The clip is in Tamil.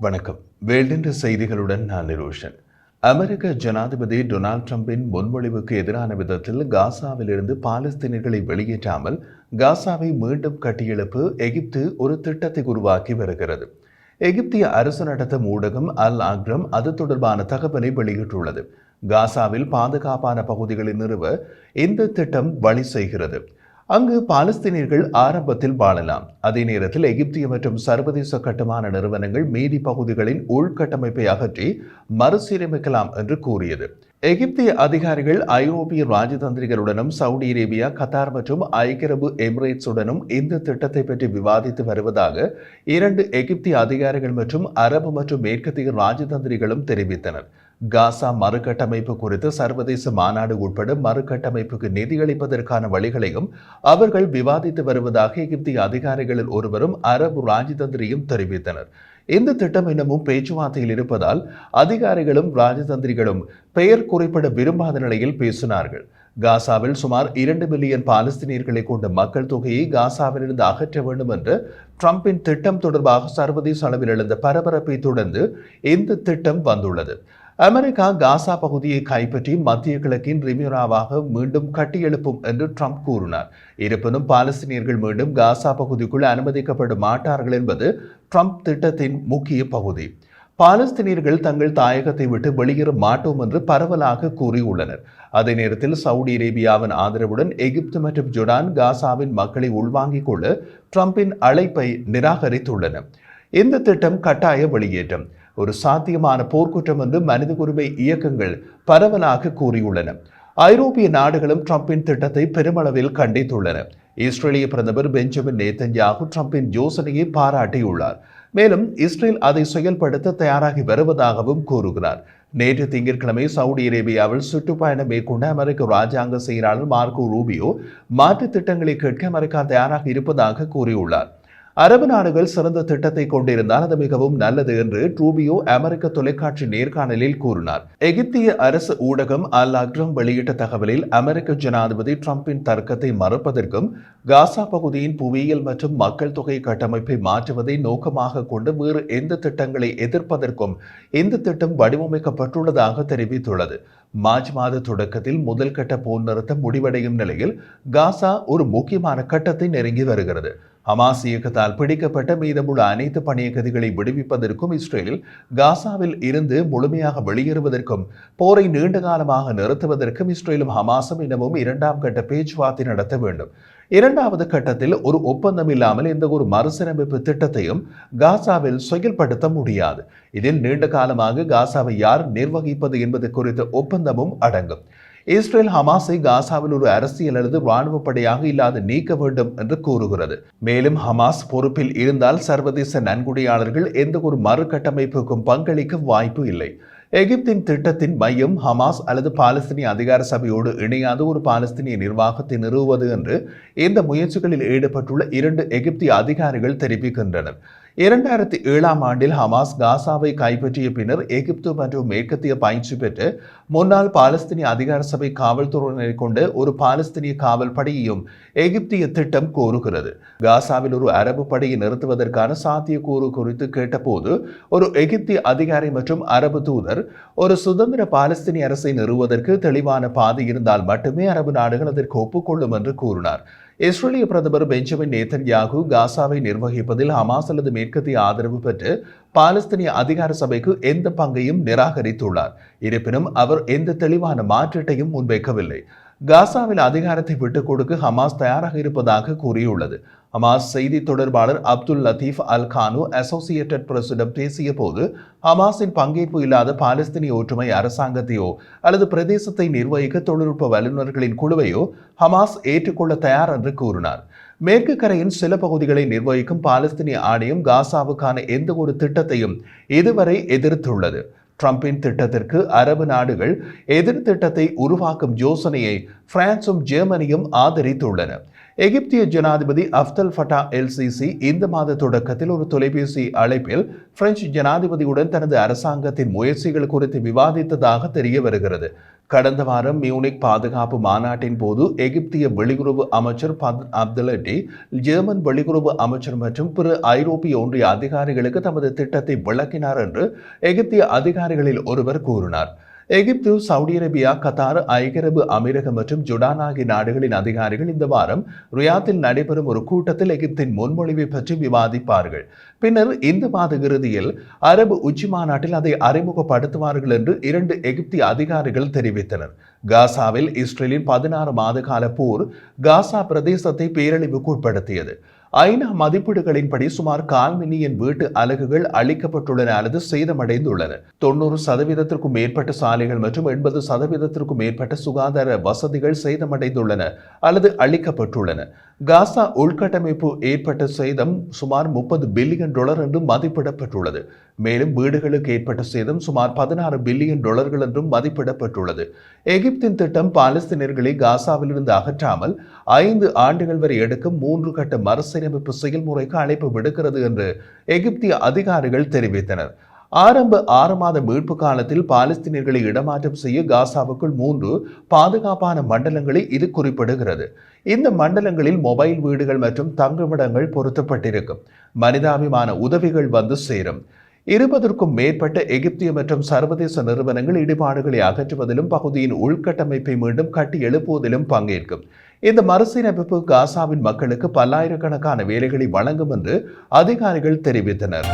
வணக்கம். வேல்டின்ற செய்திகளுடன் நான் நிரோஷன். அமெரிக்க ஜனாதிபதி டொனால்ட் ட்ரம்பின் முன்மொழிவுக்கு எதிரான விதத்தில் காசாவிலிருந்து பாலஸ்தீனர்களை வெளியேற்றாமல் காசாவை மீண்டும் கட்டியெழுப்பு எகிப்து ஒரு திட்டத்தை உருவாக்கி வருகிறது. எகிப்திய அரசு நடத்தும் ஊடகம் அல் அக்ரம் அது தொடர்பான தகவலை வெளியிட்டுள்ளது. காசாவில் பாதுகாப்பான பகுதிகளை நிறுவ இந்த திட்டம் வழி செய்கிறது. அங்கு பாலஸ்தீனியர்கள் ஆரம்பத்தில் வாழலாம். அதே நேரத்தில் எகிப்திய மற்றும் சர்வதேச கட்டுமான நிறுவனங்கள் மீதி பகுதிகளின் உள்கட்டமைப்பை அகற்றி மறுசீரமைக்கலாம் என்று கூறியது. எகிப்திய அதிகாரிகள் ஐரோப்பிய ராஜதந்திரிகளுடனும் சவுதி அரேபியா கத்தார் மற்றும் ஐக்கிய அரபு எமிரேட்ஸுடனும் இந்த திட்டத்தை பற்றி விவாதித்து வருவதாக இரண்டு எகிப்திய அதிகாரிகள் மற்றும் அரபு மற்றும் மேற்கத்திய ராஜதந்திரிகளும் தெரிவித்தனர். காசா மறுகட்டமைப்பு குறித்து சர்வதேச மாநாடு உட்பட மறுகட்டமைப்புக்கு நிதியளிப்பதற்கான வழிகளையும் அவர்கள் விவாதித்து வருவதாக எகிப்திய அதிகாரிகளில் ஒருவரும் அரபு ராஜதந்திரியும் தெரிவித்தனர். இந்த திட்டம் இன்னமும் பேச்சுவார்த்தையில் இருப்பதால் அதிகாரிகளும் ராஜதந்திரிகளும் பெயர் குறிப்பிட விரும்பாத நிலையில் பேசினார்கள். காசாவில் சுமார் இரண்டு மில்லியன் பாலஸ்தீனியர்களை கொண்ட மக்கள் தொகையை காசாவிலிருந்து அகற்ற வேண்டும் என்று ட்ரம்பின் திட்டம் தொடர்பாக சர்வதேச அளவில் எழுந்த பரபரப்பை தொடர்ந்து இந்த திட்டம் வந்துள்ளது. அமெரிக்கா காசா பகுதியை கைப்பற்றி மத்திய கிழக்கின் ரிமியூராவாக மீண்டும் கட்டியெழுப்பும் என்று ட்ரம்ப் கூறினார். இருப்பினும் பாலஸ்தீனியர்கள் மீண்டும் காசா பகுதிக்குள் அனுமதிக்கப்பட மாட்டார்கள் என்பது ட்ரம்ப் திட்டத்தின் முக்கிய பகுதி. பாலஸ்தீனியர்கள் தங்கள் தாயகத்தை விட்டு வெளியேற மாட்டோம் என்று பரவலாக கூறியுள்ளனர். அதே நேரத்தில் சவுதி அரேபியாவின் ஆதரவுடன் எகிப்து மற்றும் ஜொடான் காசாவின் மக்களை உள்வாங்கிக் கொள்ள ட்ரம்பின் அழைப்பை நிராகரித்துள்ளன. இந்த திட்டம் கட்டாய வெளியேற்றம். ஒரு சாத்தியமான போர்க்குற்றம் என்று மனித உரிமை இயக்கங்கள் பரவலாக கூறியுள்ளன. ஐரோப்பிய நாடுகளும் ட்ரம்பின் திட்டத்தை பெருமளவில் கண்டித்துள்ளன. இஸ்ரேலிய பிரதமர் பெஞ்சமின் நேத்தன்யாகு ட்ரம்பின் யோசனையை பாராட்டியுள்ளார். மேலும் இஸ்ரேல் அதை செயல்படுத்த தயாராகி வருவதாகவும் கூறுகிறார். நேற்று திங்கட்கிழமை சவுதி அரேபியாவில் சுற்றுப்பயணம் மேற்கொண்ட அமெரிக்க ராஜாங்க செயலாளர் மார்க்கோ ரூபியோ மாற்றுத் திட்டங்களை கேட்க அமெரிக்கா தயாராக இருப்பதாக கூறியுள்ளார். அரபு நாடுகள் சிறந்த திட்டத்தை கொண்டிருந்தால் அது மிகவும் நல்லது என்று ட்ரூபியோ அமெரிக்க தொலைக்காட்சி நேர்காணலில் கூறினார். எகிப்திய அரசு ஊடகம் அல் அக்ரம் வெளியிட்ட தகவலில் அமெரிக்க ஜனாதிபதி ட்ரம்பின் தர்க்கத்தை மறுப்பதற்கும் காசா பகுதியின் புவியியல் மற்றும் மக்கள் தொகை கட்டமைப்பை மாற்றுவதை நோக்கமாக கொண்டு வேறு எந்த திட்டங்களை எதிர்ப்பதற்கும் இந்த திட்டம் வடிவமைக்கப்பட்டுள்ளதாக தெரிவித்துள்ளது. மார்ச் மாத தொடக்கத்தில் முதல் கட்ட போர் நிறுத்தம் முடிவடையும் நிலையில் காசா ஒரு முக்கியமான கட்டத்தை நெருங்கி வருகிறது. ஹமாஸ் இயக்கத்தால் பிடிக்கப்பட்ட மீதமுள்ள அனைத்து பணியகதிகளை விடுவிப்பதற்கும் இஸ்ரேலில் காசாவில் இருந்து முழுமையாக வெளியேறுவதற்கும் போரை நீண்ட காலமாக நிறுத்துவதற்கும் இஸ்ரேலும் ஹமாஸும் இனமும் இரண்டாம் கட்ட பேச்சுவார்த்தை நடத்த வேண்டும். இரண்டாவது கட்டத்தில் ஒரு ஒப்பந்தம் இல்லாமல் எந்த ஒரு மறுசீரமைப்பு திட்டத்தையும் காசாவில் செயல்படுத்த முடியாது. இதில் நீண்ட காலமாக காசாவை யார் நிர்வகிப்பது என்பது குறித்த ஒப்பந்தமும் அடங்கும். இஸ்ரேல் ஹமாஸை காசாவில் ஒரு அரசியல் அல்லது ராணுவ படையாக இல்லாது நீக்க வேண்டும் என்று கூறுகிறது. மேலும் ஹமாஸ் பொறுப்பில் இருந்தால் சர்வதேச நன்கொடையாளர்கள் எந்த ஒரு மறுகட்டமைப்புக்கும் பங்களிக்க வாய்ப்பு இல்லை. எகிப்தின் திட்டத்தின் மையம் ஹமாஸ் அல்லது பாலஸ்தீனிய அதிகார சபையோடு இணையாத ஒரு பாலஸ்தீனிய நிர்வாகத்தை நிறுவுவது என்று இந்த முயற்சிகளில் ஈடுபட்டுள்ள இரண்டு எகிப்திய அதிகாரிகள் தெரிவிக்கின்றனர். இரண்டாயிரத்தி ஏழாம் ஆண்டில் ஹமாஸ் காசாவை கைப்பற்றிய பின்னர் எகிப்து மற்றும் மேற்கத்திய பயிற்சி பெற்று முன்னாள் பாலஸ்தீனிய அதிகார சபை காவல்துறையினரை கொண்டு ஒரு பாலஸ்தீனிய காவல் படையையும் எகிப்திய திட்டம் கோருகிறது. காசாவில் ஒரு அரபு படையை நிறுத்துவதற்கான சாத்தியக்கூறு குறித்து கேட்டபோது ஒரு எகிப்திய அதிகாரி மற்றும் அரபு தூதர் ஒரு சுதந்திர பாலஸ்தீனிய அரசை நிறுவுவதற்கு தெளிவான பாதை இருந்தால் மட்டுமே அரபு நாடுகள் அதற்கு ஒப்புக்கொள்ளும் என்று கூறினார். இஸ்ரேலிய பிரதமர் பெஞ்சமின் நேத்தன்யாகு காசாவை நிர்வகிப்பதில் ஹமாஸ் அல்லது மேற்கத்திய ஆதரவு பெற்று பாலஸ்தீனிய அதிகார சபைக்கு எந்த பங்கையும் நிராகரித்துள்ளார். இருப்பினும் அவர் எந்த தெளிவான மாற்றீட்டையும் முன்வைக்கவில்லை. காசாவில் அதிகாரத்தை விட்டுக் கொடுக்க ஹமாஸ் தயாராக இருப்பதாக கூறியுள்ளது. ஹமாஸ் செய்தி தொடர்பாளர் அப்துல் லத்தீப் அல் கானு அசோசியேட்டட் பிரஸிடம் பேசிய போது ஹமாஸின் பங்கேற்பு இல்லாத பாலஸ்தீனிய ஒற்றுமை அரசாங்கத்தையோ அல்லது பிரதேசத்தை நிர்வகிக்க தொழில்நுட்ப வல்லுநர்களின் குழுவையோ ஹமாஸ் ஏற்றுக்கொள்ள தயார் என்று கூறினார். மேற்கு கரையின் சில பகுதிகளை நிர்வகிக்கும் பாலஸ்தீனிய ஆணையம் காசாவுக்கான எந்த ஒரு திட்டத்தையும் இதுவரை எதிர்த்துள்ளது. ட்ரம்பின் திட்டத்திற்கு அரபு நாடுகள் எதிர் திட்டத்தை உருவாக்கும் யோசனையை பிரான்சும் ஜெர்மனியும் ஆதரித்துள்ளன. எகிப்திய ஜனாதிபதி அப்தல் ஃபட்டா எல்சிசி இந்த மாத தொடக்கத்தில் ஒரு தொலைபேசி அழைப்பில் பிரெஞ்சு ஜனாதிபதியுடன் தனது அரசாங்கத்தின் முயற்சிகள் குறித்து விவாதித்ததாக தெரிய வருகிறது. கடந்த வாரம் மியூனிக் பாதுகாப்பு மாநாட்டின் போது எகிப்திய வெளியுறவு அமைச்சர் பத் அப்துல்லட்டி ஜெர்மன் வெளியுறவு அமைச்சர் மற்றும் பிற ஐரோப்பிய ஒன்றிய அதிகாரிகளுக்கு தமது திட்டத்தை விளக்கினார் என்று எகிப்திய அதிகாரிகளில் ஒருவர் கூறினார். எகிப்து சவுதி அரேபியா கத்தார் ஐக்கிய அரபு அமீரகம் மற்றும் ஜுடான் ஆகிய நாடுகளின் அதிகாரிகள் இந்த வாரம் ரியாத்தில் நடைபெறும் ஒரு கூட்டத்தில் எகிப்தின் முன்மொழிவை பற்றி விவாதிப்பார்கள். பின்னர் இந்த மாத இறுதியில் அரபு உச்சி மாநாட்டில் அதை அறிமுகப்படுத்துவார்கள் என்று இரண்டு எகிப்திய அதிகாரிகள் தெரிவித்தனர். காசாவில் இஸ்ரேலின் பதினாறு மாத கால போர் காசா பிரதேசத்தை பேரழிவுக்கு உட்படுத்தியது. ஐநா மதிப்பீடுகளின்படி சுமார் கால் மில்லியன் வீட்டு அலகுகள் அழிக்கப்பட்டுள்ளன அல்லது சேதமடைந்துள்ளன. தொண்ணூறு சதவீதத்திற்கும் மேற்பட்ட சாலைகள் மற்றும் எண்பது சதவீதத்திற்கும் மேற்பட்ட சுகாதார வசதிகள் சேதமடைந்துள்ளன அல்லது அழிக்கப்பட்டுள்ளன காசா உள்கட்டமைப்பு ஏற்பட்ட சேதம் சுமார் முப்பது பில்லியன் டாலர் என்று மதிப்பிடப்பட்டுள்ளது. மேலும் வீடுகளுக்கு ஏற்பட்ட சேதம் சுமார் பதினாறு பில்லியன் டாலர்கள் என்றும் மதிப்பிடப்பட்டுள்ளது. எகிப்தின் திட்டம் பாலஸ்தீனர்களை காசாவிலிருந்து அகற்றாமல் ஐந்து ஆண்டுகள் வரை எடுக்கும் மூன்று கட்ட மறுசீரமைப்பு செயல்முறைக்கு அழைப்பு விடுக்கிறது என்று எகிப்திய அதிகாரிகள் தெரிவித்தனர். ஆரம்ப ஆறு மாத மீட்பு காலத்தில் பாலஸ்தீனியர்களை இடமாற்றம் செய்ய காசாவுக்குள் மூன்று பாதுகாப்பான மண்டலங்களை இது குறிப்பிடுகிறது. இந்த மண்டலங்களில் மொபைல் வீடுகள் மற்றும் தங்குமிடங்கள் பொருத்தப்பட்டிருக்கும். மனிதாபிமான உதவிகள் வந்து சேரும். இருபதற்கும் மேற்பட்ட எகிப்திய மற்றும் சர்வதேச நிறுவனங்கள் இடிபாடுகளை அகற்றுவதிலும் பகுதியின் உள்கட்டமைப்பை மீண்டும் கட்டி எழுப்புவதிலும் பங்கேற்கும். இந்த மறுசீரமைப்பு காசாவின் மக்களுக்கு பல்லாயிரக்கணக்கான வேலைகளை வழங்கும் என்று அதிகாரிகள் தெரிவித்தனர்.